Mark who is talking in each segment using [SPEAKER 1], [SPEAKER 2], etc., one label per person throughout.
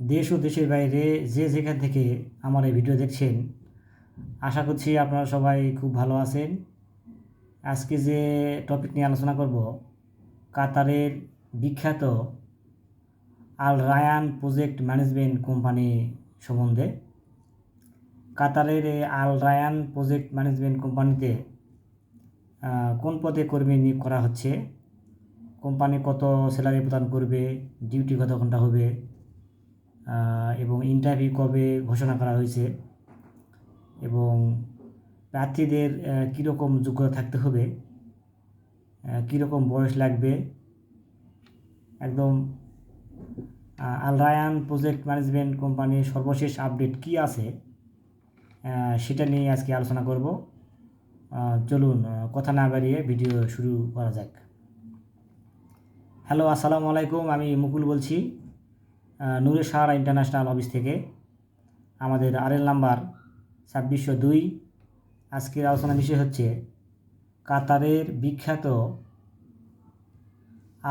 [SPEAKER 1] দেশ ও দেশের বাইরে যে যেখান থেকে আমার এই ভিডিও দেখছেন, আশা করছি আপনারা সবাই খুব ভালো আছেন। আজকে যে টপিক নিয়ে আলোচনা করব, কাতারের বিখ্যাত Al Rayyan project management company সম্বন্ধে। কাতারের আল রায়ান প্রজেক্ট ম্যানেজমেন্ট কোম্পানিতে কোন পদে কর্মী নিয়োগ করা হচ্ছে? কোম্পানি কত স্যালারি প্রদান করবে? ডিউটি কত ঘণ্টা হবে? এবং ইন্টারভিউ কবে ঘোষণা করা হয়েছে এবং প্রার্থীদের কীরকম যোগ্যতা থাকতে হবে কীরকম বয়স লাগবে একদম আহ, আল রায়ান প্রজেক্ট ম্যানেজমেন্ট কোম্পানির সর্বশেষ আপডেট কি আছে সেটা নিয়ে আজকে আলোচনা করব। চলুন কথা না বাড়িয়ে ভিডিও শুরু করা যাক। হ্যালো আসসালামু আলাইকুম আমি মুকুল বলছি। নূরে সাহারা ইন্টারন্যাশনাল অফিস থেকে। আমাদের আরএল নাম্বার ছাব্বিশশো দুই। আজকের আলোচনা বিষয় হচ্ছে, কাতারের বিখ্যাত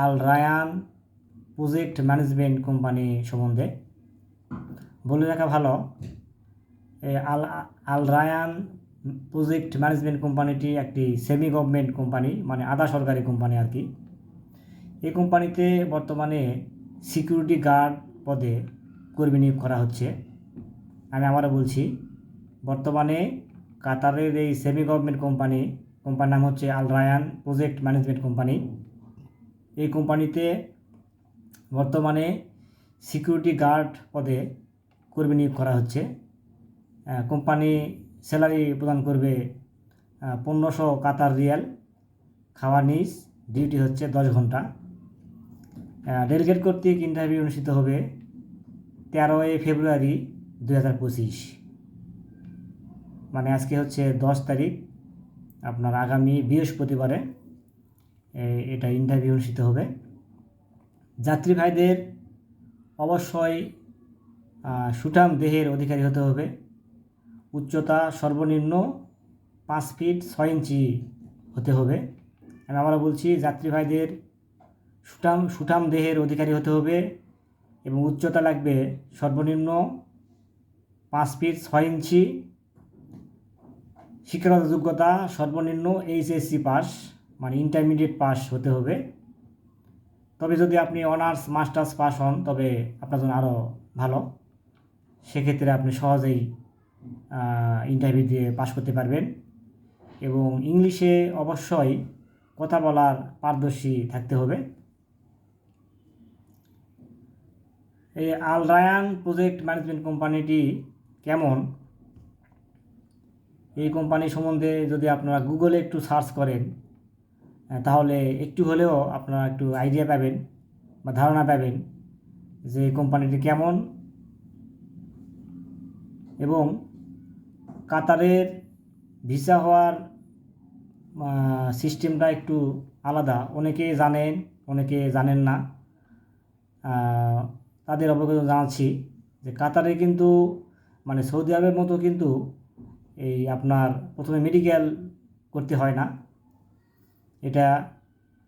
[SPEAKER 1] Al Rayyan project management company সম্বন্ধে। বলে রাখা ভালো Al Al Rayyan project management কোম্পানিটি একটি সেমি গভর্নমেন্ট কোম্পানি মানে আধা সরকারি কোম্পানি আর কি। এই কোম্পানিতে বর্তমানে সিকিউরিটি গার্ড পদে কর্মী নিয়োগ করা হচ্ছে। আমি আবারও বলছি, বর্তমানে কাতারের এই সেমি গভর্নমেন্ট কোম্পানি কোম্পানির নাম হচ্ছে Al Rayyan project management company এই কোম্পানিতে বর্তমানে সিকিউরিটি গার্ড পদে কর্মী নিয়োগ করা হচ্ছে। কোম্পানি স্যালারি প্রদান করবে পনেরোশো কাতার রিয়াল। খাওয়া নিস ডিউটি হচ্ছে দশ ঘণ্টা। ডেলিগেট কর্তৃক ইন্টারভিউ অনুষ্ঠিত হবে তেরোই ফেব্রুয়ারি দু হাজার পঁচিশ। মানে আজকে হচ্ছে দশ তারিখ, আপনার আগামী বৃহস্পতিবারে এটা ইন্টারভিউ অনুষ্ঠিত হবে। যাত্রী ভাইদের অবশ্যই সুঠাম দেহের অধিকারী হতে হবে। উচ্চতা সর্বনিম্ন পাঁচ ফিট ছয় ইঞ্চি হতে হবে। আমি আমরা বলছি, যাত্রী ভাইদের সুঠাম সুঠাম দেহের অধিকারী হতে হবে। এবং উচ্চতা লাগবে সর্বনিম্ন পাঁচ ফিট ছয় ইঞ্চি। শিক্ষাগত যোগ্যতা সর্বনিম্ন এইচএসসি পাস মানে ইন্টারমিডিয়েট পাস হতে হবে। তবে যদি আপনি অনার্স মাস্টার্স পাস হন, তবে আপনার জন্য আরও ভালো। সেক্ষেত্রে আপনি সহজেই ইন্টারভিউ দিয়ে পাস করতে পারবেন। এবং ইংলিশে অবশ্যই কথা বলার পারদর্শী থাকতে হবে। এই আল রায়ান প্রজেক্ট ম্যানেজমেন্ট কোম্পানিটি কেমন? এই কোম্পানি সম্বন্ধে যদি আপনারা গুগলে একটু সার্চ করেন তাহলে একটু হলেও আপনারা একটু আইডিয়া পাবেন বা ধারণা পাবেন যে কোম্পানিটি কেমন। এবং কাতারের ভিসা হওয়ার সিস্টেমটা একটু আলাদা। অনেকে জানেন অনেকে জানেন না। তাদের অবগত জানাচ্ছি যে কাতারে কিন্তু মানে সৌদি আরবের মতো কিন্তু এই আপনার প্রথমে মেডিকেল করতে হয় না। এটা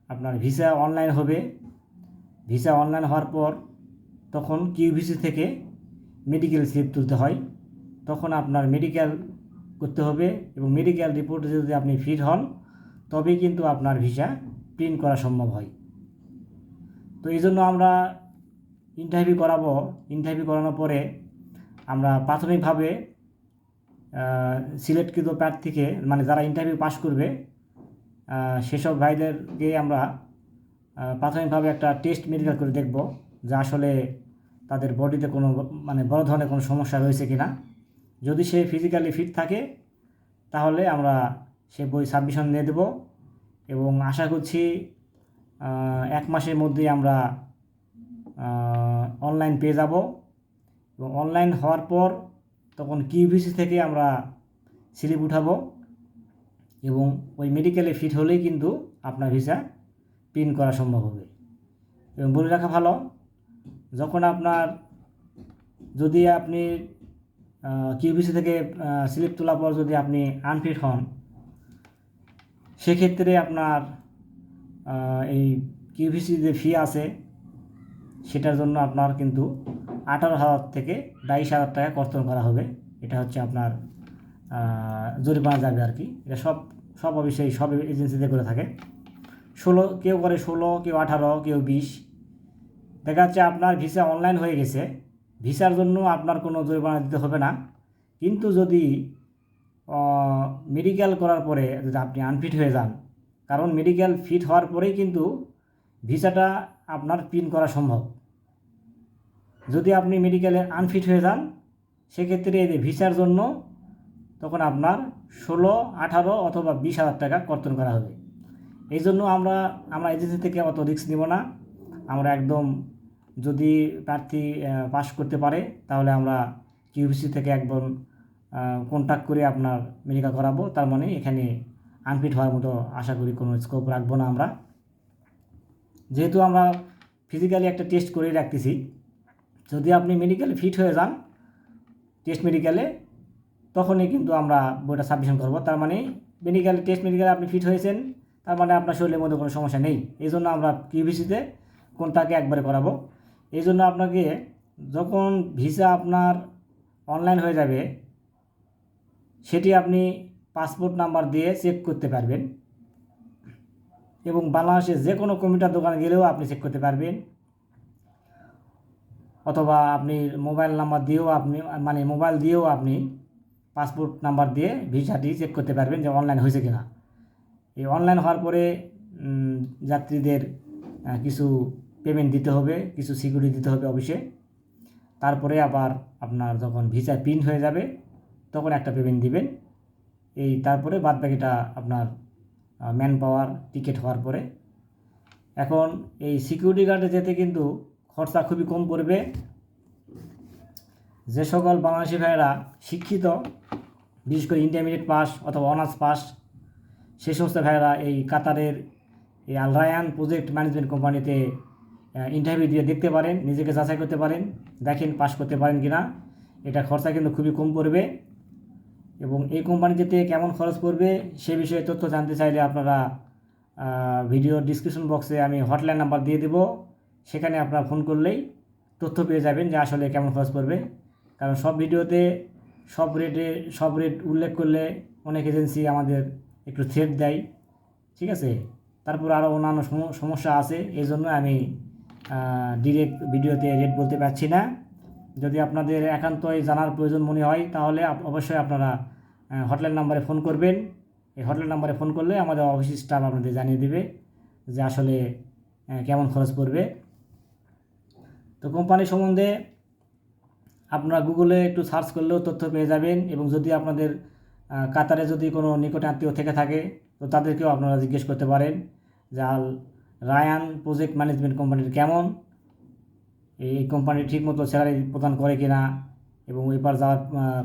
[SPEAKER 1] আপনার ভিসা অনলাইন হবে। ভিসা অনলাইন হওয়ার পর তখন কিউভিসি থেকে মেডিকেল স্লিপ তুলতে হয়। তখন আপনার মেডিকেল করতে হবে এবং মেডিকেল রিপোর্টে যদি আপনি ফিট হন, তবেই কিন্তু আপনার ভিসা প্রিন্ট করা সম্ভব হয়। তো এই জন্য আমরা ইন্টারভিউ করাবো। ইন্টারভিউ করানোর পরে আমরা প্রাথমিকভাবে সিলেক্টকৃত প্রার্থীকে মানে যারা ইন্টারভিউ পাস করবে সেসব ভাইদেরকে আমরা প্রাথমিকভাবে একটা টেস্ট মেডিকেল করে দেখব যে আসলে তাদের বডিতে কোনো মানে বড় ধরনের কোনো সমস্যা রয়েছে কি না যদি সে ফিজিক্যালি ফিট থাকে, তাহলে আমরা সে বই সাবমিশন নিয়ে দেব এবং আশা করছি এক মাসের মধ্যেই আমরা অনলাইন পেয়ে যাব। এবং অনলাইন হওয়ার পর তখন কিউভিসি থেকে আমরা স্লিপ উঠাবো। এবং ওই মেডিকেলে ফিট হলেই কিন্তু আপনার ভিসা প্রিন্ট করা সম্ভব হবে। এবং বলে রাখা ভালো, যখন আপনার যদি আপনি কিউভিসি থেকে স্লিপ তোলার পর যদি আপনি আনফিট হন, সেক্ষেত্রে আপনার এই কিউভিসি যে ফি আছে। সেটার জন্য আপনার কিন্তু আঠারো হাজার থেকে বাইশ হাজার টাকা কর্তন করা হবে। এটা হচ্ছে আপনার জরিমানা যাবে আর কি। এটা সব সব অবশ্যই সব এজেন্সিতে করে থাকে। ষোলো, কেউ করে ষোলো, কেউ আঠারো, কেউ বিশ। দেখা যাচ্ছে আপনার ভিসা অনলাইন হয়ে গেছে। ভিসার জন্য আপনার কোনো জরিমানা দিতে হবে না। কিন্তু যদি মেডিকেল করার পরে যদি আপনি আনফিট হয়ে যান, কারণ মেডিকেল ফিট হওয়ার পরেই কিন্তু ভিসাটা আপনার পিন করা সম্ভব। যদি আপনি মেডিকেলে আনফিট হয়ে যান, সেক্ষেত্রে এই ভিসার জন্য তখন আপনার ষোলো, আঠারো অথবা বিশ হাজার টাকা কর্তন করা হবে। এই জন্য আমরা আমরা এজেন্সি থেকে অত রিস্ক নিব না। আমরা একদম যদি প্রার্থী পাস করতে পারে, তাহলে আমরা কিউবিসি থেকে একদম কন্ট্যাক্ট করে আপনার মেডিকেল করাবো। তার মানে এখানে আনফিট হওয়ার মতো আশা করি কোনো স্কোপ রাখব না আমরা। যেহেতু আমরা ফিজিক্যালি একটা টেস্ট করে রাখতেছি, যদি আপনি মেডিকেলে ফিট হয়ে যান টেস্ট মেডিকেলে তখনই কিন্তু আমরা বইটা সাবমিশন করব। তার মানে মেডিকেল টেস্ট মেডিকেলে আপনি ফিট হয়েছেন, তার মানে আপনার শরীরের মধ্যে কোনো সমস্যা নেই। এই জন্য আমরা কিউবিসিতে কোনটাকে একবারে করাবো। এই জন্য আপনাকে যখন ভিসা আপনার অনলাইন হয়ে যাবে, সেটি আপনি পাসপোর্ট নাম্বার দিয়ে চেক করতে পারবেন। এবং বাংলাদেশে যে কোনো কম্পিউটার দোকানে গেলেও আপনি চেক করতে পারবেন। অথবা আপনি মোবাইল নাম্বার দিয়েও আপনি মানে মোবাইল দিয়েও আপনি পাসপোর্ট নাম্বার দিয়ে ভিসাটি চেক করতে পারবেন যে অনলাইন হয়েছে কিনা। এই অনলাইন হওয়ার পরে যাত্রীদের কিছু পেমেন্ট দিতে হবে, কিছু সিকিউরিটি দিতে হবে অফিসে। তারপরে আবার আপনার যখন ভিসা প্রিন্ট হয়ে যাবে, তখন একটা পেমেন্ট দিবেন। এই তারপরে বাদ বাকিটা আপনার ম্যান পাওয়ার টিকিট হওয়ার পরে। এখন এই সিকিউরিটি গার্ডে যেতে কিন্তু খরচা খুবই কম পড়বে। যে সকল বাংলাদেশি ভাইয়েরা শিক্ষিত, বিশেষ করে ইন্টারমিডিয়েট পাস অথবা অনার্স পাস সেই সমস্ত ভাইয়েরা এই কাতারের এই আলরায়ান প্রজেক্ট ম্যানেজমেন্ট কোম্পানিতে ইন্টারভিউ দিয়ে দেখতে পারেন, নিজেকে যাচাই করতে পারেন, দেখেন পাস করতে পারেন কি না এটা খরচা কিন্তু খুবই কম পড়বে। এবং এই কোম্পানি যেতে কেমন খরচ পড়বে সে বিষয়ে তথ্য জানতে চাইলে আপনারা ভিডিও ডিসক্রিপশন বক্সে আমি হটলাইন নাম্বার দিয়ে দেব। সেখানে আপনারা ফোন করলেই তথ্য পেয়ে যাবেন যে আসলে কেমন খরচ পড়বে। কারণ সব ভিডিওতে সব রেটে সব রেট উল্লেখ করলে অনেক এজেন্সি আমাদের একটু থ্রেট দেয়। ঠিক আছে? তারপর আরও অন্যান্য সম- সমস্যা আছে। এই জন্য আমি ডিরেক্ট ভিডিওতে রেট বলতে পারছি না। যদি আপনাদের একান্তই জানার প্রয়োজন মনে হয়, তাহলে অবশ্যই আপনারা হটলাইন নাম্বারে ফোন করবেন। এই হটলাইন নাম্বারে ফোন করলে আমাদের অফিস স্টাফ আপনাদের জানিয়ে দেবে যে আসলে কেমন খরচ পড়বে। তো কোম্পানি সম্বন্ধে আপনারা গুগলে একটু সার্চ করলেও তথ্য পেয়ে যাবেন এবং যদি আপনাদের কাতারে যদি কোনো নিকট আত্মীয় থেকে থাকে, তো তাদেরকেও আপনারা জিজ্ঞেস করতে পারেন যে, আল রায়ান প্রজেক্ট ম্যানেজমেন্ট কোম্পানির কেমন? এই কোম্পানি ঠিকমতো স্যালারি প্রদান করে কিনা এবং পার যাওয়ার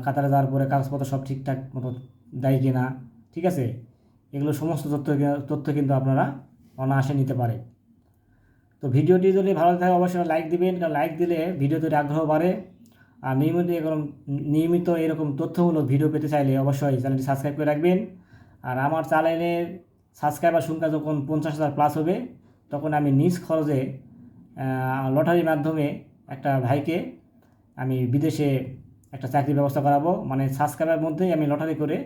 [SPEAKER 1] কাতারে যাওয়ার পরে কাগজপত্র সব ঠিকঠাক মতো দেয় কিনা, ঠিক আছে? এগুলো সমস্ত তথ্য তথ্য কিন্তু আপনারা অনায়াসে নিতে পারেন। তো ভিডিওটি যদি ভালো থাকে অবশ্যই লাইক দিবেন। কারণ লাইক দিলে ভিডিও তৈরি আগ্রহ বাড়ে। আর নিয়মিত এরকম নিয়মিত এরকম তথ্যমূলক ভিডিও পেতে চাইলে অবশ্যই চ্যানেলটি সাবস্ক্রাইব করে রাখবেন। আর আমার চ্যানেলের সাবস্ক্রাইবার সংখ্যা যখন পঞ্চাশ হাজার প্লাস হবে, তখন আমি নিজ খরচে লটারির মাধ্যমে একটা ভাইকে আমি বিদেশে একটা চাকরির ব্যবস্থা করাবো। মানে সাবস্ক্রাইবের মধ্যেই আমি লটারি করে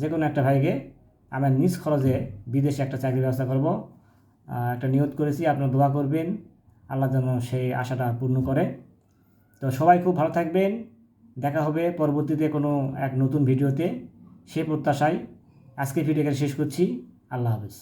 [SPEAKER 1] যে কোনো একটা ভাইকে আমার নিজ খরচে বিদেশে একটা চাকরির ব্যবস্থা করব। একটা নিয়ত করেছি, আপনারা দোয়া করবেন, আল্লাহ যেন সেই আশাটা পূর্ণ করে। তো সবাই খুব ভালো থাকবেন, দেখা হবে পরবর্তীতে কোনো এক নতুন ভিডিওতে, সে প্রত্যাশায়। আজকে ভিডিও এখানে শেষ করছি, আল্লাহ হাফেজ।